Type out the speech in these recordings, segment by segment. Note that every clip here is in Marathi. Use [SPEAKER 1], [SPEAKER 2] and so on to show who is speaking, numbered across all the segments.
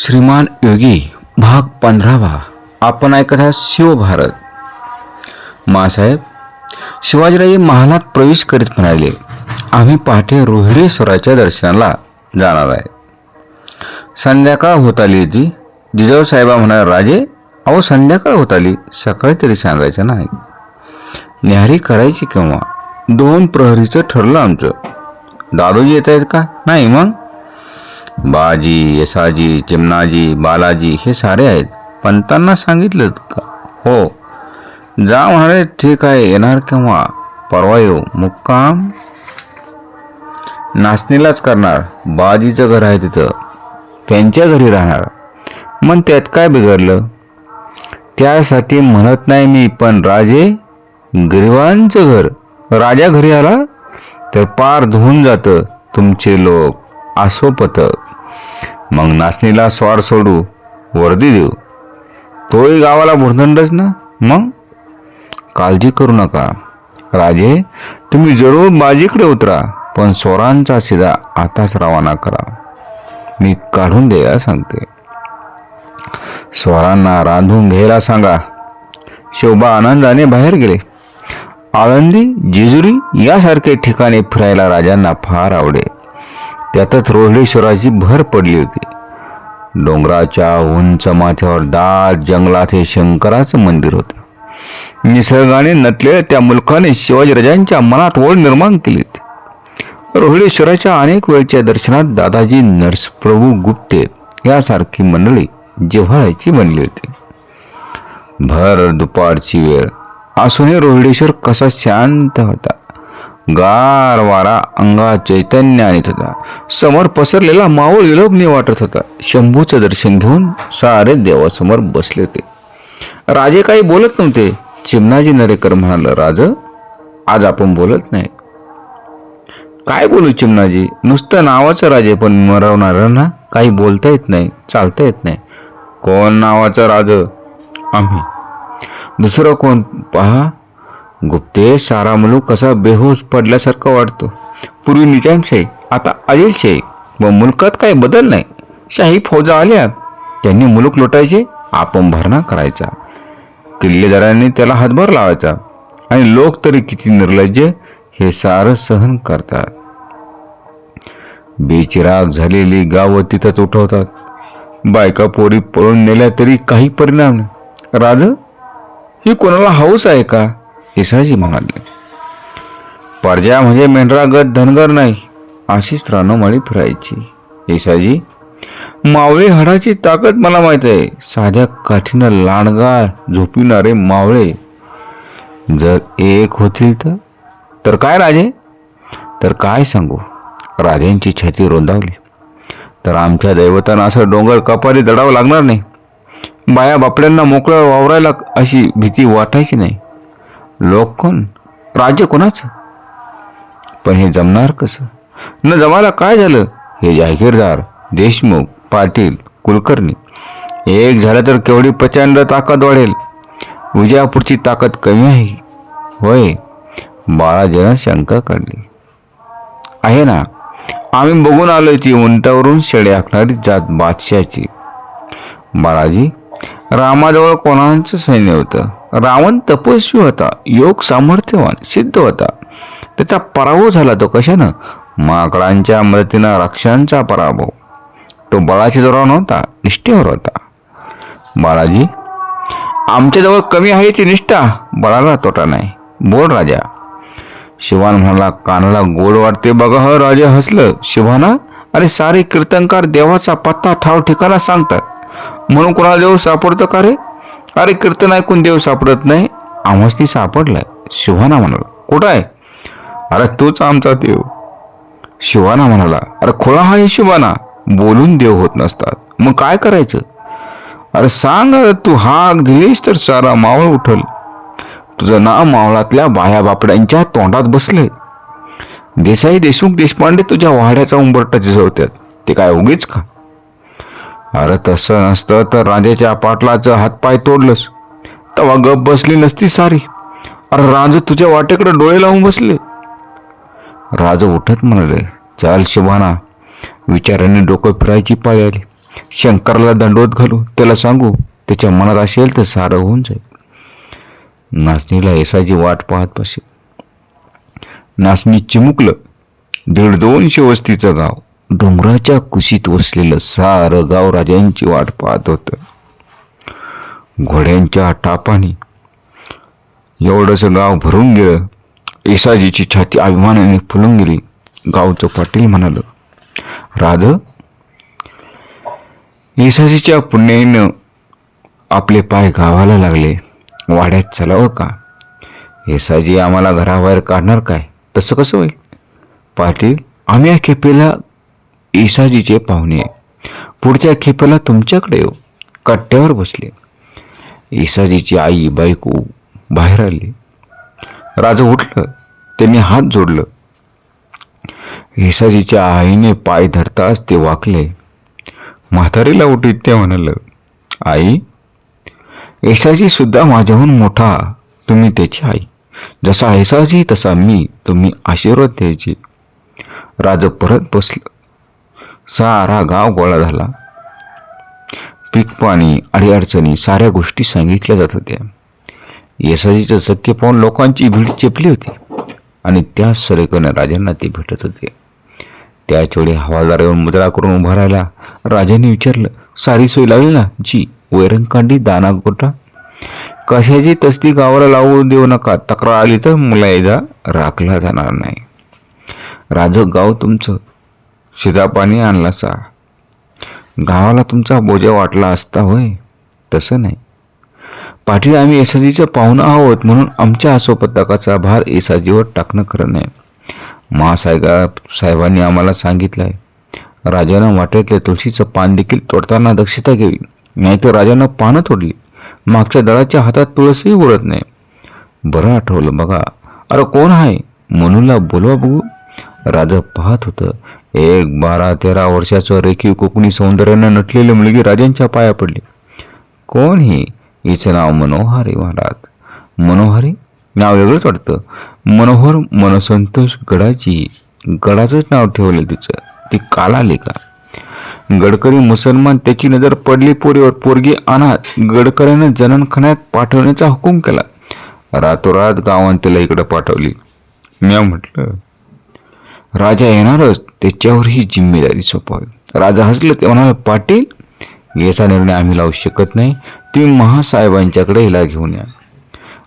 [SPEAKER 1] श्रीमान योगी भाग पंधरावा. आपण ऐकत आहात शिवभारत मासाहेब शिवाजीराजे महालात प्रवेश करीत म्हणाले आम्ही पहाटे रोहिडेश्वराच्या दर्शनाला जाणार आहे. संध्याकाळ होत आली होती. जिजाऊ साहेबा म्हणाले राजे अहो संध्याकाळ होत आली. सकाळी तरी सांगायचं नाही. न्याहारी करायची केव्हा? दोन प्रहरीचं ठरलं आमचं. दादोजी येत आहेत का? नाही मग? बाजी यसाजी चिमणाजी बालाजी हे सारे आहेत. पंतांना सांगितलं का? हो. जा म्हणाले ठीक आहे येणार केव्हा? परवा येऊ. मुक्काम? नाचणीलाच करणार. बाजीचं घर आहे तिथं. त्यांच्या घरी राहणार. मग त्यात काय बिघडलं? त्यासाठी म्हणत नाही मी पण राजे गरिबांचं घर. राजा घरी आला तर पार धुवून जातं तुमचे लोक. आसो पथक. मग नाचणीला स्वार सोडू वर्दी देऊ. तोही गावाला भुर्दंडच ना? मग? काळजी करू नका. राजे तुम्ही जरूर बाजीकडे उतरा पण स्वरांचा शिदा आताच रवाना करा. मी काढून द्यायला सांगते. स्वरांना रांधून घ्यायला सांगा. शोभा आनंदाने बाहेर गेले. आळंदी जेजुरी यासारखे ठिकाणी फिरायला राजांना फार आवडे. त्यातच रोहिडेश्वराची भर पडली होती. डोंगराच्या उंच माथ्यावर दाट जंगलात हे शंकराचं मंदिर होतं. निसर्गाने नटलेल्या त्या मुलखाने शिवाजीराजांच्या मनात ओढ निर्माण केली होती रोहिडेश्वराच्या अनेक वेळच्या दर्शनात दादाजी नरसप्रभू गुप्ते यासारखी मंडळी जिव्हाळ्याची बनली होती. भर दुपारची वेळ. असूनही रोहिडेश्वर कसा शांत होता. गार वारा अंगात चैतन्य आणत होता. समोर पसरलेला मावळ विलोभने वाटत होता. शंभूचं दर्शन घेऊन सारे देवासमोर बसले होते. राजे काही बोलत नव्हते. चिमणाजी नरेकर म्हणाल राज आज आपण बोलत नाही. काय बोलू चिमणाजी? नुसतं नावाचं राजे पण मरवणाऱ्यांना काही बोलता येत नाही चालता येत नाही. कोण नावाचं राज? आम्ही. दुसरं कोण? पहा गुप्ते सारा मुलूक कसा बेहोश पडल्यासारखं वाटतो. पूर्वी निजामशाही आता आदिलशाही व मुलकात काही बदल नाही. शाही फौजा आल्या. त्यांनी मुलूक लुटायचे आपण भरणा करायचा. किल्लेदारांनी त्याला हातभार लावायचा. आणि लोक तरी किती निर्लज्ज हे सारं सहन करतात. बेचिराग झालेली गावं तिथंच उठवतात. बायका पोरी पळून नेल्या तरी काही परिणाम नाही. राज ही कोणाला हौस आहे का? येसाजी म्हणाले परजा म्हणजे मेंढरागत धनगर नाही अशीच रानोमाळी फिरायची. इसाजी मावळे हाडाची ताकद मला माहीत आहे. साध्या काठीनं लांडगा झोपिणारे मावळे. जर एक होतील तर? तर काय राजे? तर काय सांगू? राजांची छाती रोंदावली. तर आमच्या दैवतानं असं डोंगर कपारी दडावं लागणार नाही. बाया बापड्यांना मोकळं वावरायला अशी भीती वाटायची नाही. लोक कोण? राज्य कोणाचं? पण हे जमणार कसं? न जमायला काय झालं? हे जाहीरदार देशमुख पाटील कुलकर्णी एक झालं तर केवढी प्रचंड ताकद वाढेल. विजयापूरची ताकद कमी आहे. होय. बाळाजीनं शंका काढली. आहे ना. आम्ही बघून आलोय ती उंटावरून शेळे आखणारी जात बादशाची बाळाजी रामाजवळ कोणाचं सैन्य होतं? रावण तपस्वी होता योग सामर्थ्यवान सिद्ध होता. त्याचा पराभव झाला तो कशानं? माकडांच्या मदतीनं राक्षांचा पराभव. तो बळाच्या जोरावर नव्हता निष्ठेवर होता. बाळाजी आमच्याजवळ कमी आहे ती निष्ठा. बळाला तोटा नाही. बोल राजा. शिवान म्हणाला कानाला गोड वाटते बघा ह राजा हसलं. शिवाना अरे सारे कीर्तनकार देवाचा पत्ता ठाव ठिकाणा सांगतात. म्हणून कोणाला देव सापडतं का रे? अरे कीर्तन ऐकून देव सापडत नाही. आम्हासनी सापडलाय. शिवाना म्हणाला कुठं आहे अरे तोच आमचा देव. शिवाना म्हणाला अरे खोळा हा शिवाना. बोलून देव होत नसतात. मग काय करायचं? अरे सांग अरे तू हाक दिलीस तर सारा मावळ उठल. तुझं नाव मावळातल्या बाया बापड्यांच्या तोंडात बसले देसाई देशमुख देशपांडे तुझ्या वाड्याचा उंबरटा झिजवतात ते काय उगीच का? अरे तसं नसतं तर राजाच्या पाटलाचं हातपाय तोडलंस. तेव्हा गप बसली नसती सारी. अरे राज तुझ्या वाटेकडे डोळे लावून बसले. राज उठत म्हणाले चाल शिवाना विचाराने डोकं फिरायची पाळी आली. शंकराला दंडवत घालू त्याला सांगू त्याच्या मनात असेल तर सारं होऊन जाईल. नाचणीला येसाची वाट पाहत बसे नाचणी चिमुकलं. दीड दोनशे वस्तीचं गाव. डोंगराच्या कुशीत वसलेलं सारं गाव राजांची वाट पाहत होतं. घोड्यांच्या टापाने एवढंसं गाव भरून गेलं येसाजीची छाती अभिमानाने फुलून गेली. गावचं पाटील म्हणालं राध येसाजीच्या पुण्याईनं आपले पाय गावाला लागले. वाड्यात चलावं का? येसाजी आम्हाला घराबाहेर काढणार काय? तसं कसं होईल? पाटील आम्ही या खेपेला ईसाजीचे पाहुणे. पुढच्या खेपेला तुमच्याकडे येऊ. कट्ट्यावर बसले. ईसाजीची आई बायको बाहेर आली. राजा उठलं. त्यांनी हात जोडलं. येसाजीच्या आईने पाय धरताच ते वाकले. म्हातारीला उठीत ते म्हणाल आई येसाजी सुद्धा माझ्याहून मोठा. तुम्ही त्याची आई. जसा येसाजी तसा मी. तुम्ही आशीर्वाद द्यायचे. राज परत बसलं. सारा गाव गोळा झाला. पीक पाणी अडीअडचणी साऱ्या गोष्टी सांगितल्या जात होत्या. येसाजीचं सख्य पाहून लोकांची भीड चेपली होती आणि त्याच सरेकने राजांना ते भेटत होते. त्याच वेळी हवालदार येऊन मुद्रा करून उभा राहिला. राजांनी विचारलं सारी सोय लागली ना जी वैरंकांडी दाना गोटा कशाची तस्ती गावाला लावू देऊ नका तक्रार आली तर मुलायदा एकदा राखला जाणार नाही. राज गाव तुमचं शिदा पाणी आणला सा गावाला तुमचा बोजा वाटला असता होय? तसं नाही. पाटील आम्ही एसाजीचं पाहुणं आहोत म्हणून आमच्या आसोपतकाचा भार एसाजीवर टाकणं खरं नाही. महासाहेबा साहेबांनी आम्हाला सांगितलं आहे राजानं वाटेतले तुळशीचं पान देखील तोडताना दक्षता घ्यावी नाहीतर राजानं पानं तोडली. मागच्या दळाच्या हातात तुळसही उडत नाही. बरं आठवलं बघा. अरे कोण आहे? मनूला बोलवा बघू. राजा पाहत होतं. एक बारा तेरा वर्षाचं रेखीव कोकणी सौंदर्यानं नटलेली मुलगी राजांच्या पाया पडली. कोण ही? हिचं नाव मनोहारी महाराज. मनोहारी? नाव वेगळंच वाटतं. मनोहर मनसंतोष गडाची गडाचंच नाव ठेवलं तिचं. ती काला लेखा. गडकरी मुसलमान त्याची नजर पडली पोरीवर. पोरगी अनाथ गडकरीनं जननखान्यात पाठवण्याचा हुकूम केला. रातोरात गावांतीला तिला इकडं पाठवली. मी म्हटलं राजा येणारच त्याच्यावर ही जिम्मेदारी सोपावी. राजा हसलं ते म्हणाले पाटील याचा निर्णय आम्ही लावू शकत नाही. तुम्ही महासाहेबांच्याकडे हिला घेऊन या.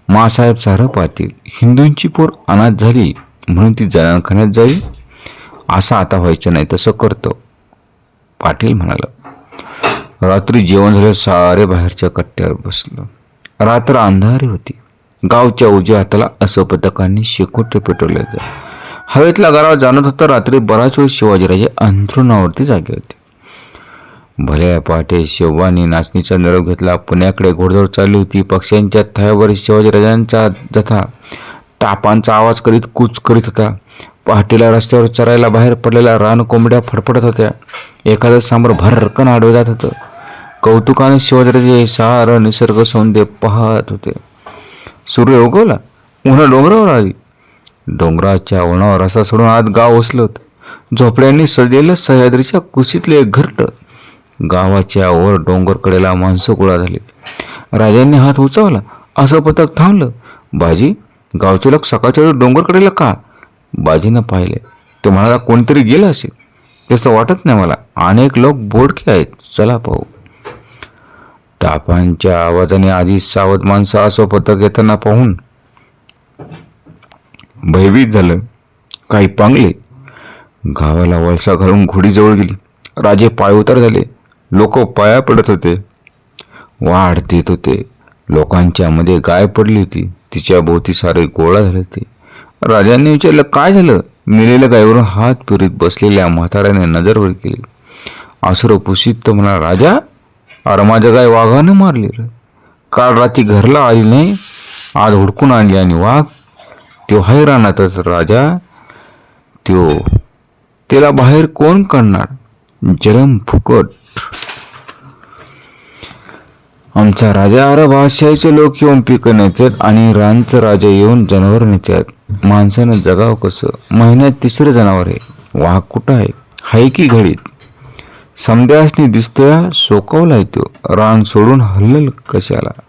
[SPEAKER 1] महासाहेब सारं पाटील हिंदूंची पोर अनाथ झाली म्हणून ती जनानखान्यात जावी असं आता व्हायचं नाही तसं करतो. पाटील म्हणाला. रात्री जेवण झालं सारे बाहेरच्या कट्ट्यावर बसलं. रात्र अंधारी होती. गावच्या उजव्या हाताला असं पथकांनी शेकोटे पेटवले हवेतला गारावर जाणत होता रात्री बराच वेळ शिवाजीराजे अंथरुणावरती जागे होते. भल्या पहाटे शिवानी नाचणीचा निरोप घेतला पुण्याकडे घोडदौड चालली होती पक्ष्यांच्या थव्यावर शिवाजीराजांचा जथा टापांचा आवाज करीत कूच करीत होता. पहाटेला रस्त्यावर चरायला बाहेर पडलेल्या रान कोंबड्या फडफडत होत्या. एखादं सांबर भरकन आडवे जात होतं. कौतुकाने शिवाजीराजे सारं निसर्ग सौंदर्य पाहत होते. सूर्य उगवला. उन्हा डोंगरावर आली. डोंगराच्या उन्हावर असा सोडून आत गाव ओसलत. झोपड्यांनी सजलेलं सह्याद्रीच्या कुशीतले एक घरट. गावाच्या वर डोंगरकडेला माणसं गोळा झाली. राजांनी हात उचावला असं पथक थांबलं. बाजी गावचे लोक सकाळच्या वेळी डोंगरकडेला का? बाजीनं पाहिले. ते म्हणाला कोणतरी गेलं असेल. तसं वाटत नाही मला. अनेक लोक बोडके आहेत. चला पाहू. टापांच्या आवाजाने आधी सावध माणसं असं पथक येताना पाहून भयभीत झालं. काही पांगले. गावाला वळसा घालून घोडीजवळ गेली. राजे पायउतार झाले. लोक पाया पडत होते. वाढ देत होते. लोकांच्यामध्ये गाय पडली होती. तिच्या भोवती सारे गोळा झाले होते. राजांनी विचारलं काय झालं? मिलेल्या गायीवरून हात फिरत बसलेल्या म्हाताऱ्याने नजरवर केली. आसुर पुसीत तर म्हणा राजा अरे माझ्या गाय वाघानं मारली काल रात्री घरला आली नाही. आज हुडकून आणली आणि वाघ त्यो हैराणातच राजा त्यो त्याला बाहेर कोण काढणार जरम फुकट. आमचा राजा अरब आशियाचे लोक येऊन पिकं नेतात आणि रानचं राजा येऊन जनावर नेतात. माणसानं जगाव कसं? महिन्यात तिसरं जनावर आहे. वाघ कुठं आहे? हाय की घडीत? समद्यासनी दिसतोया सोकावलाय तो. रान सोडून हल्लल कशाला?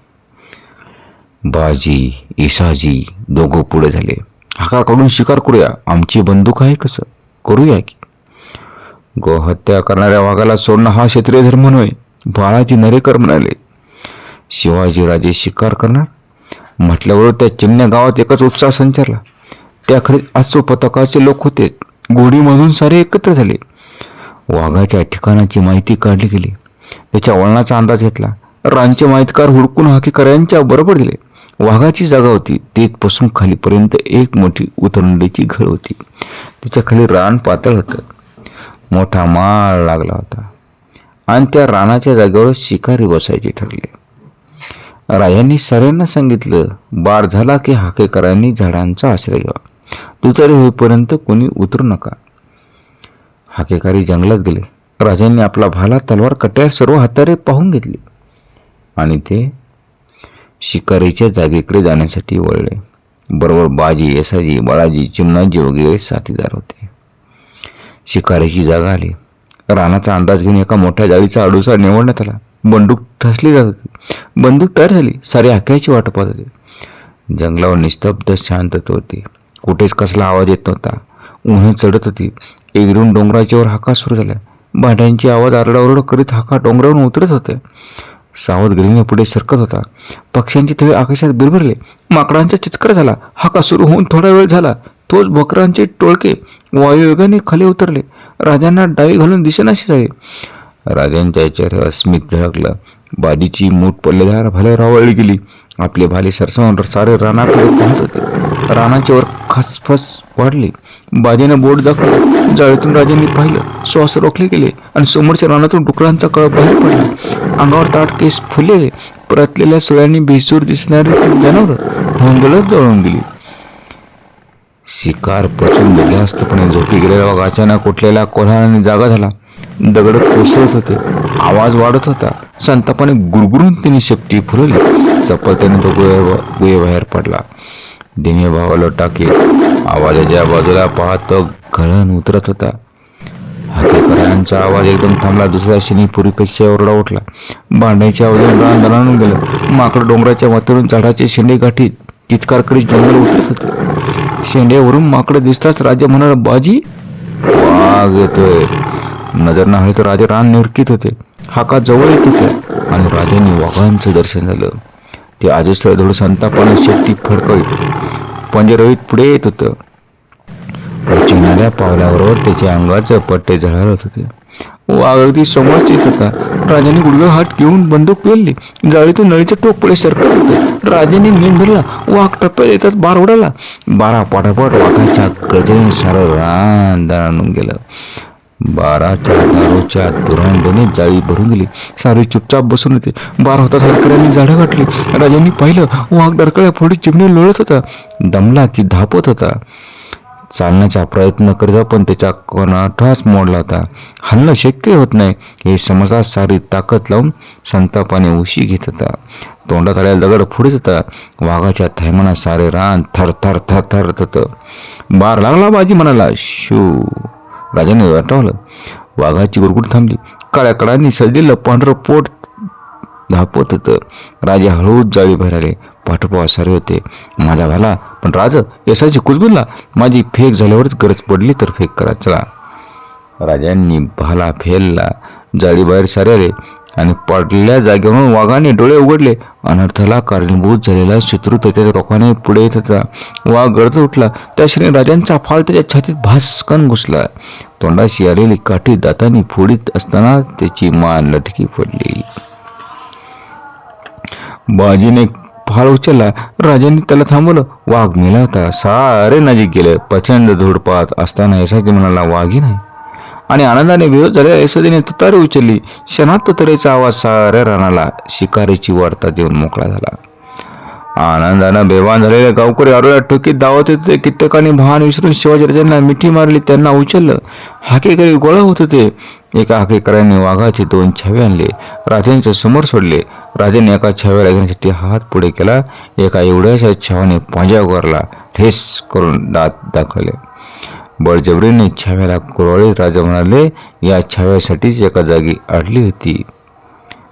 [SPEAKER 1] बाजी इसाजी दोघं पुढे झाले. हाकाकडून शिकार करूया. आमची बंदूक आहे कसं? करूया की? गोहत्या करणाऱ्या वाघाला सोडणं हा क्षत्रिय धर्म नव्हे बाळाजी नरेकर म्हणाले. शिवाजीराजे शिकार करणार? म्हटल्यावर त्या चिमण्या गावात एकच उत्साह संचारला. त्या खरे आसो पथकाचे लोक होते. गोडीमधून सारे एकत्र झाले. वाघाच्या ठिकाणाची माहिती काढली गेली. त्याच्या वळणाचा अंदाज घेतला. रांचे माहितकार हुडकून हाकेकऱ्यांच्या बरोबर दिले. वाघाची जागा होती. तेथपासून खालीपर्यंत एक मोठी उतरंडीची घळ होती. तिच्या खाली रान पातळ होतं. मोठा माळ लागला होता. आणि त्या रानाच्या जागेवर शिकारी बसायचे ठरले. राजांनी सगळ्यांना सांगितलं बार झाला की हाकेकरांनी झाडांचा आश्रय घ्यावा. दुचारी होईपर्यंत कोणी उतरू नका. हाकेकारी जंगलात गेले. राजांनी आपला भाला तलवार कट्या सर्व हातारे पाहून घेतली. आणि ते शिकारीच्या जागेकडे जाण्यासाठी वळले. बरोबर बाजी येसाजी बाळाजी चिमणाजी वगैरे साथीदार होते. शिकारीची जागा आली. रानाचा अंदाज घेऊन एका मोठ्या जाळीचा अडुसा निवडण्यात आला. बंदूक ठसली जात होती. बंदूक तयार झाली. सारी हाक्याची वाट पाहत होते. जंगलावर निस्तब्ध शांतता होती. कुठेच कसला आवाज येत नव्हता. उन्हे चढत होती. एकरून डोंगराच्यावर हाका सुरू झाल्या. भांड्यांची आवाज आरडाओरड करीत हाका डोंगरावरून उतरत होते. सावधगिरीने पुढे सरकत होता. पक्ष्यांचे थळे आकाशात बिरबिरले. माकडांचा चित्कार झाला. हाका सुरू होऊन थोडा वेळ झाला. तोच बकरांचे टोळके वायुवेगाने खाली उतरले. राजांना डाळी घालून दिसेनाशी झाले राजांच्या चेहऱ्यावर स्मित झळकलं. बाजीची मूठ पल्लेदार भाले रावळली गेली. आपले भाले सरसावून सारे रानाकडे पाहत होते. रानाच्या वर खसफस वाढली. बाजेनं बोट दाखवलं. जाळीतून राजांनी पाहिलं. श्वास रोखले गेले आणि समोरच्या रानातून डुकरांचा कळ बाहेर पडला. अंगावर ताट केस फुललेले. परतलेल्या सोळ्यांनी भेसूर दिसणारे ती जनावर होंगलत जळून गेली. शिकार पचून बिघास्तपणे झोपी गेलेला वाघ अचानक उठलेला कोल्हाने जागा झाला. दगड कोसळत होते. आवाज वाढत होता. संतापाने गुरगुरून तिने शेपटी फुलवली. चपलतेने तो गुहे गुहे बाहेर पडला. दिने भावाला टाके आवाजाच्या बाजूला पाहत तो घळण उतरत होता. हाकेकरांचा आवाज एकदम थांबला. दुसऱ्या क्षणी पूर्वीपेक्षा ओरडा उठला. भांड्याच्या आवाजाने रान दणाणून गेलं माकड डोंगराच्या माथेरून झाडाचे शेंडे गाठीत तितकारकडे जंगल उतरत होते. शेंड्यावरून माकड दिसताच राजा म्हणाला बाजी वाघ येतोय. नजर नाही तर राजे रान निरकीत होते. हाका जवळ येत होते. आणि राजांनी वाघांचं दर्शन झालं. ते आजस्त्र धोड संतापाने शेट्टी शेपटी पंजे रोहित पुढे येत होतं. उचलणाऱ्या पावलाबरोबर त्याच्या अंगाचं पट्टे झळाळत होते. वाघ अगदी समोरच येत होता. राजाने गुडघे हात घेऊन बंदूक पेलली. जाळीतून नळीचे टोक पुढे सरकत होते. राजाने मेन धरला. वाघ टप्प्यात येतात बार उडाला. बारा पाठापाठ वाघाच्या गजरेने सारं रान आणून गेलं. बाराच्या दारूच्या दुरांडोने जाळी भरून दिली. सारे चुपचाप बसून होते बार होता सरकऱ्यांनी झाडं गाठली. राजांनी पाहिलं वाघ डरकळ्या फोडी चिमणी लोळत होता. दमला की धापत होता. चालण्याचा प्रयत्न करीत पण त्याच्या कोणाठाच मोडला होता. हल्लं शक्य होत नाही. हे समजा सारी ताकद लावून संतापाने उशी घेत होता. तोंडात आलेला दगड फुडत होता. वाघाच्या थैमाना सारे रान थर थर थर थरत होतं. बार लागला बाजी म्हणाला शू. राजाने वाटवलं वाघाची गुरगुट थांबली. काळ्या कडांनी सजलेलं पांढरं पोट धापत होतं. राजा हळूच जाळी बाहेर आले पाठोपाठ सारे होते. माझा झाला. पण राजा यशाची कुजबुजला. माझी फेक झाल्यावरच गरज पडली तर फेक करा. चला. राजांनी भाला फेलला. जाळी बाहेर आणि पडलेल्या जागेवरून वाघाने डोळे उघडले. अनर्थाला कारणीभूत झालेला शत्रू त्याच्या रोखाने पुढे येत होता. वाघ गळत उठला. त्या क्षणी राजांचा फाळ त्याच्या छातीत भास्कन घुसला. तोंडाशी आलेली काठी दातांनी फोडीत असताना त्याची मान लटकी पडली. बाजीने फाळ उचलला. राजांनी त्याला थांबवलं. वाघ मेला होता. सारे नजीक गेले. प्रचंड धुडपात असताना यशाची म्हणाला वाघही नाही. आणि आनंदाने विरोध झाल्या यशोदेने तुतारी उचलली. क्षणात तुतारीचा आवाज साऱ्या रानाला शिकारीची वार्ता देऊन मोकळा झाला. आनंदानं बेवान झालेले गावकरी आरोळ्या ठोकीत धावत होते. कित्येकाने भान विसरून शिवाजीराजांना मिठी मारली त्यांना उचललं. हाकेकरी गोळा होत होते. एका हाकेकरांनी वाघाचे दोन छावे आणले. राजांच्या समोर सोडले. राजाने एका छाव्याला घेण्यासाठी हात पुढे केला. एका एवढ्याशा छावाने पांजा उगारला. ठेस करून दात दाखवले. बळजबरीने छाव्याला कुरवाळीत राजा म्हणाले या छाव्यासाठीच एका जागी अडली होती.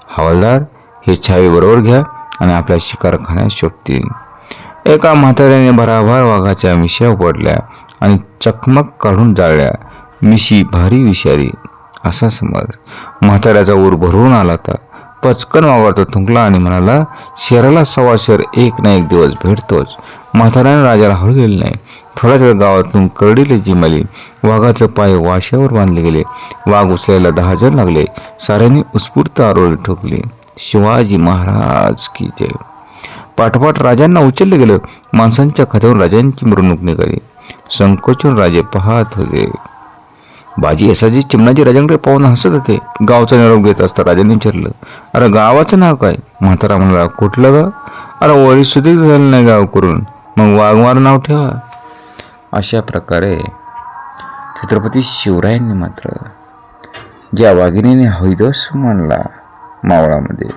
[SPEAKER 1] हवालदार हे छावे बरोबर घ्या आणि आपल्या शिकारखान्यात शोधतील एका म्हाताऱ्याने भराभर वाघाच्या मिश्या पडल्या आणि चकमक काढून जाळल्या. मिशी भारी विषारी असा समज. म्हाताऱ्याचा ऊर भरून आला होता. पचकन वावरतो थुंकला आणि म्हणाला शहराला सव्वा शहर एक ना एक दिवस भेटतोच. म्हाताऱ्याने राजाला हळू नाही. थोड्याच वेळ गावातून करडीले जिमाली. वाघाचं पाय वाशावर बांधले गेले. वाघ उचलायला दहा जण लागले. साऱ्यांनी उत्स्फूर्त आरोळी ठोकली. शिवाजी महाराज की जय. पाठोपाठ राजांना उचललं गेलं. माणसांच्या खात्यावर राजांची मिरवणूक निघाली. संकोचून राजे पाहत होते. बाजी यशाजी चिमणाजी राजांकडे पाहून हसत होते. गावचा निरोप घेत असता राजाने विचारलं अरे गावाचं नाव काय? म्हातारा म्हणाला कुठलं गाव? अरे वळी सुधीर झालं नाही गाव करून मग वाघमार नाव ठेवा. अशा प्रकारे छत्रपती शिवरायांनी मात्र ज्या वाघिणीने हैदोस मानला मावळामध्ये.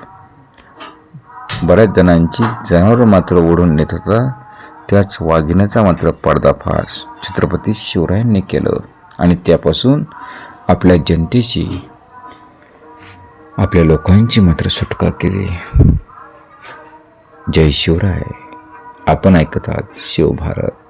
[SPEAKER 1] बऱ्याच जणांची जनावर मात्र ओढून नेत होता. त्याच वाघिणीचा मात्र पर्दाफाश छत्रपती शिवरायांनी केलं. आणि त्यापासून आपल्या जनतेची आपल्या लोकांची मात्र सुटका केली. जय शिवराय. आपण ऐकत आहात शिवभारत